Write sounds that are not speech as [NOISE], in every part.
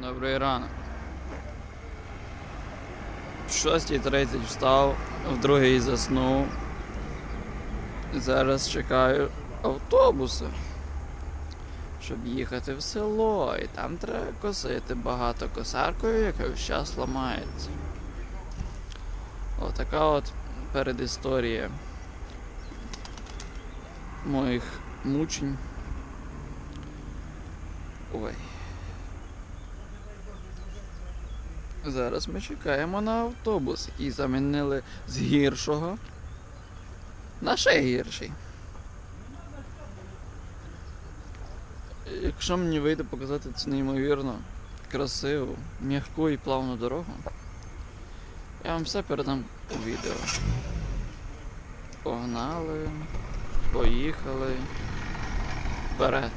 Добрий ранок. В 6.30 встав, в другій заснув. Зараз чекаю автобуси, щоб їхати в село, і там треба косити багато косаркою, яка час ламається. Отака от передісторія моїх мучень. Ой. Зараз ми чекаємо на автобус, який замінили з гіршого на ще гірший. Якщо мені вийде показати цю неймовірно красиву, м'яку і плавну дорогу, я вам все передам у відео. Погнали, поїхали. Вперед.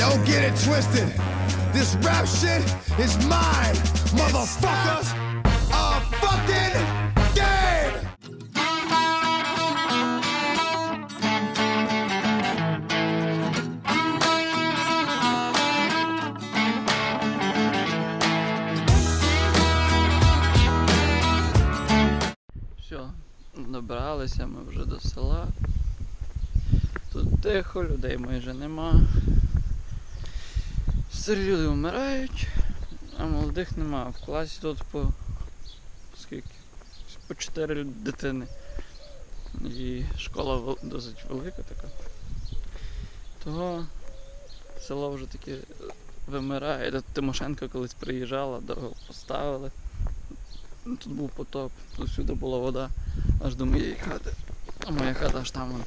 Yo, get it twisted. This rap shit is mine, motherfuckers. A fucking game. Все, добралися ми вже до села. Тут тихо, людей майже нема. Старі люди вмирають, а молодих нема. В класі тут по скільки? По 4 дитини. І школа досить велика така. Того село вже таке вимирає. Тут Тимошенко колись приїжджала, довго поставили. Тут був потоп, тут всюди була вода, аж до моєї хати. А моя хата аж там. вон.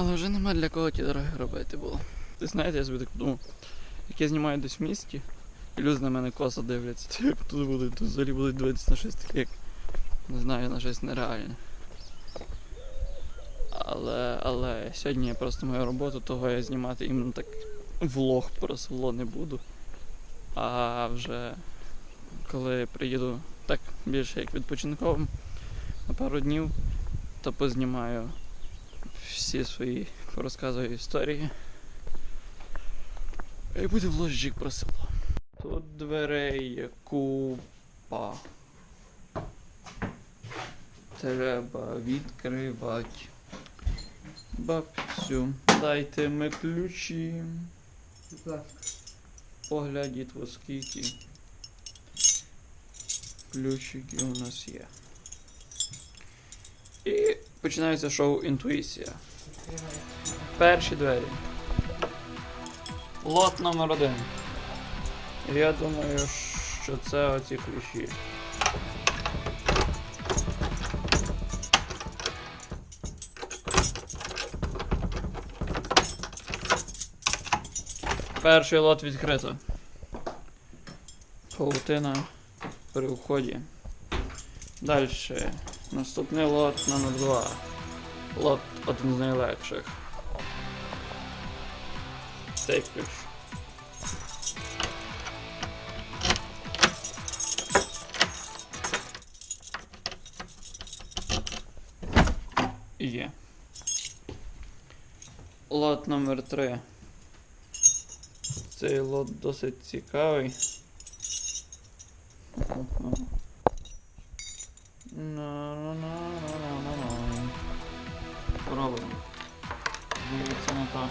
Але вже нема для кого ті дороги робити було. Ти знаєте, я собі так подумав, як я знімаю десь в місті, і люди на мене косо дивляться, як [LAUGHS] тут будуть, тут взагалі будуть дивитися на щось таке, як не знаю, на щось нереальне. Але, але сьогодні я просто мою роботу, того я знімати іменно так влог про село не буду. А вже коли приїду так більше як відпочинковим на пару днів, то познімаю всі свої порозказую історії. І буде вложик про село. Тут дверей є купа. Треба відкривати. Бабцю, дайте ми ключі. Поглядіть во скільки ключики у нас є. І починається шоу Інтуїція. Перші двері. Лот номер один. Я думаю, що це оці ключі. Перший лот відкрито. Паутина при вході. Далі. Наступний лот номер 2. Лот один з найлегших. Цей ключ. Є. Лот номер 3. Цей лот досить цікавий. Пробуємо. Дивіться на так.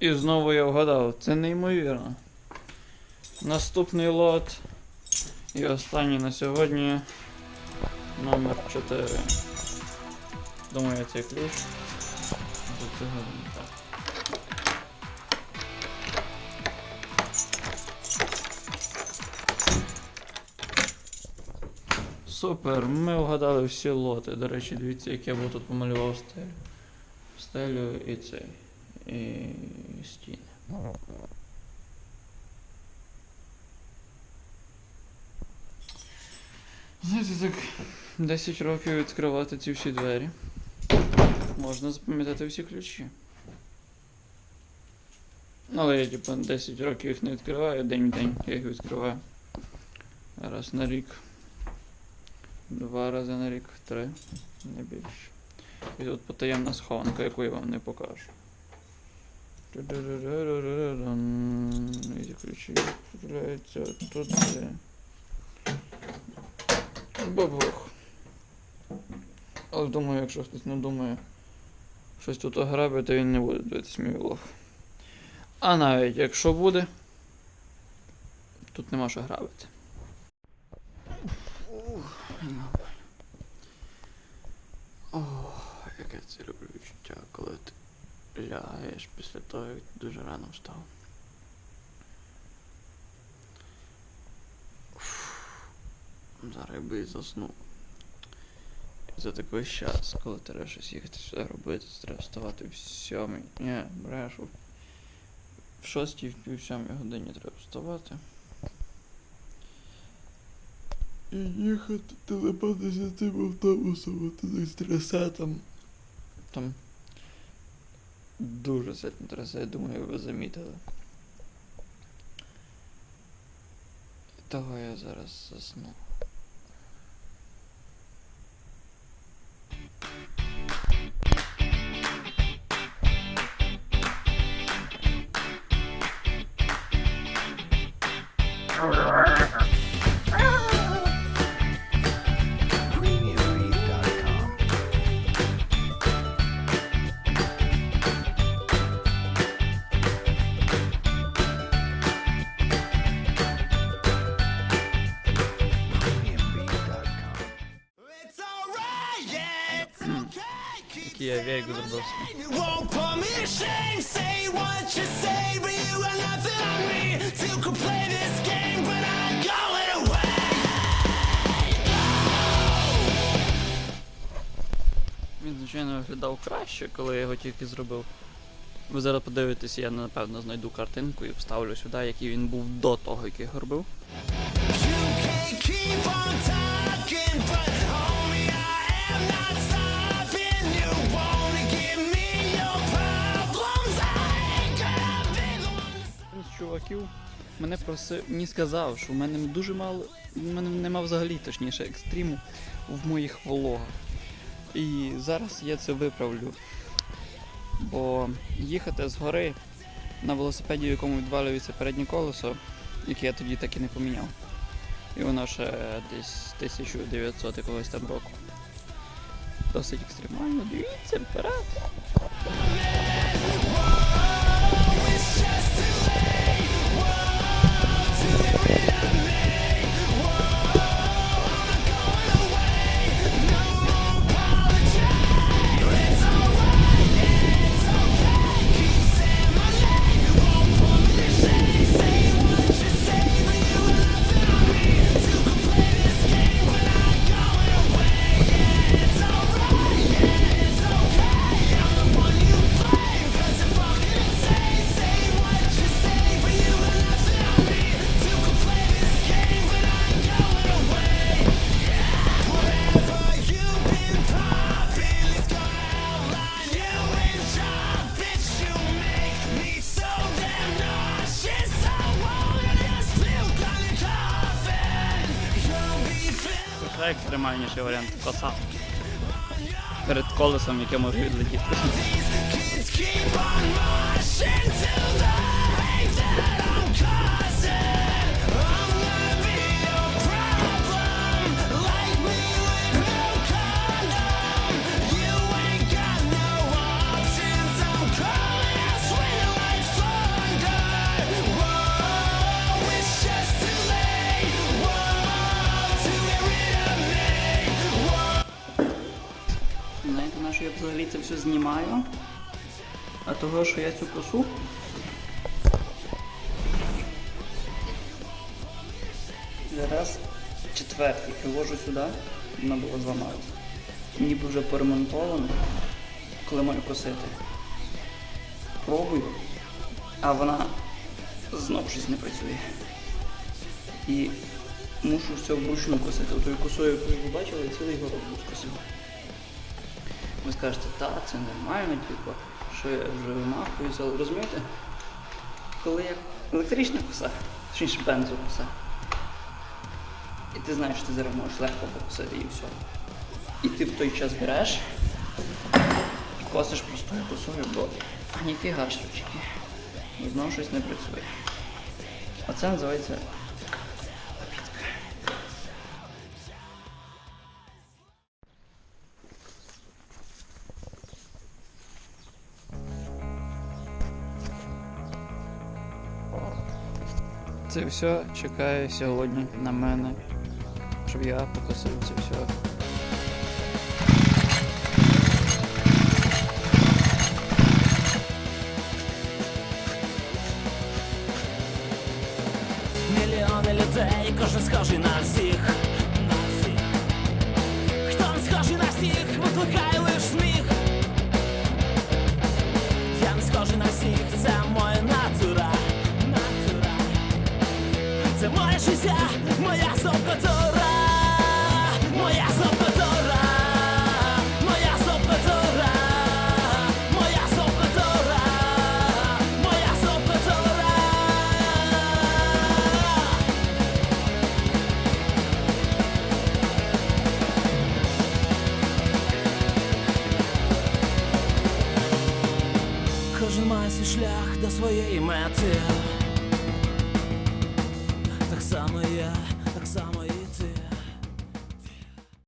І знову я вгадав, це неймовірно. Наступний лот. І останній на сьогодні. Номер 4. Думаю, цей ключ. До цього так. Супер, ми вгадали всі лоти. До речі, дивіться, як я був тут помалював стелю. Стелю і цей. І стіни. Знаєте, так 10 років відкривати ці всі двері. Можна запам'ятати всі ключі. Але я типу 10 років їх не відкриваю, день в день я їх відкриваю. Раз на рік. Два рази на рік, три, не більше. І тут потаємна схованка, яку я вам не покажу. І відправляються туди. Бабух. Але думаю, якщо хтось не думає щось тут ограбити, то він не буде дивитись мій влог. А навіть якщо буде, тут нема що грабити. Ох, яке це люблю відчуття, коли ти лягаєш після того, як ти дуже рано встав. Зараз би і заснув. І за такий час, коли треба щось їхати сюди робити, треба вставати в сьомій. Ні, брешу. В шостій, в пів сьомій годині треба вставати. І їхати телепатися тим автобусом, а туди стреса там. Там дуже сильно трясе, я думаю, ви замітили. Того я зараз засну. I'm going away. Він, звичайно, виглядав краще, коли я його тільки зробив. Ви зараз подивитесь, я напевно знайду картинку і вставлю сюди, який він був до того, як я робив. You can't keep on talking, but Чуваків мене просив, мені сказав, що в мене дуже мало, в мене нема взагалі, точніше, екстриму в моїх влогах. І зараз я це виправлю. Бо їхати з гори на велосипеді, в якому відвалюється переднє колесо, яке я тоді так і не поміняв. І воно ще десь 1900 якогось там року. Досить екстремально. Дивіться, вперед! Ще варіант коса. Перед колесом, яке може відлетіти. Що я взагалі це все знімаю? А того, що я цю косу. Зараз четвертій привожу сюди, вона була зламана. Ніби вже поремонтовано, коли маю косити. Пробую, а вона знов щось не працює. І мушу все вручну косити. Отою косою, яку ви бачили, цілий город був скосив. Ви скажете, так, це нормально, типу, що я вже вимахуюся, але розумієте, коли як електрична коса, точніше бензокоса, і ти знаєш, що ти зараз можеш легко покосити і все. І ти в той час береш і косиш простою косою, бо ніфіга штучки. Знову щось не працює. А це називається Це все чекає сьогодні на мене, щоб я покосив це все. Мільйони людей, кожен схожий на своєї мети.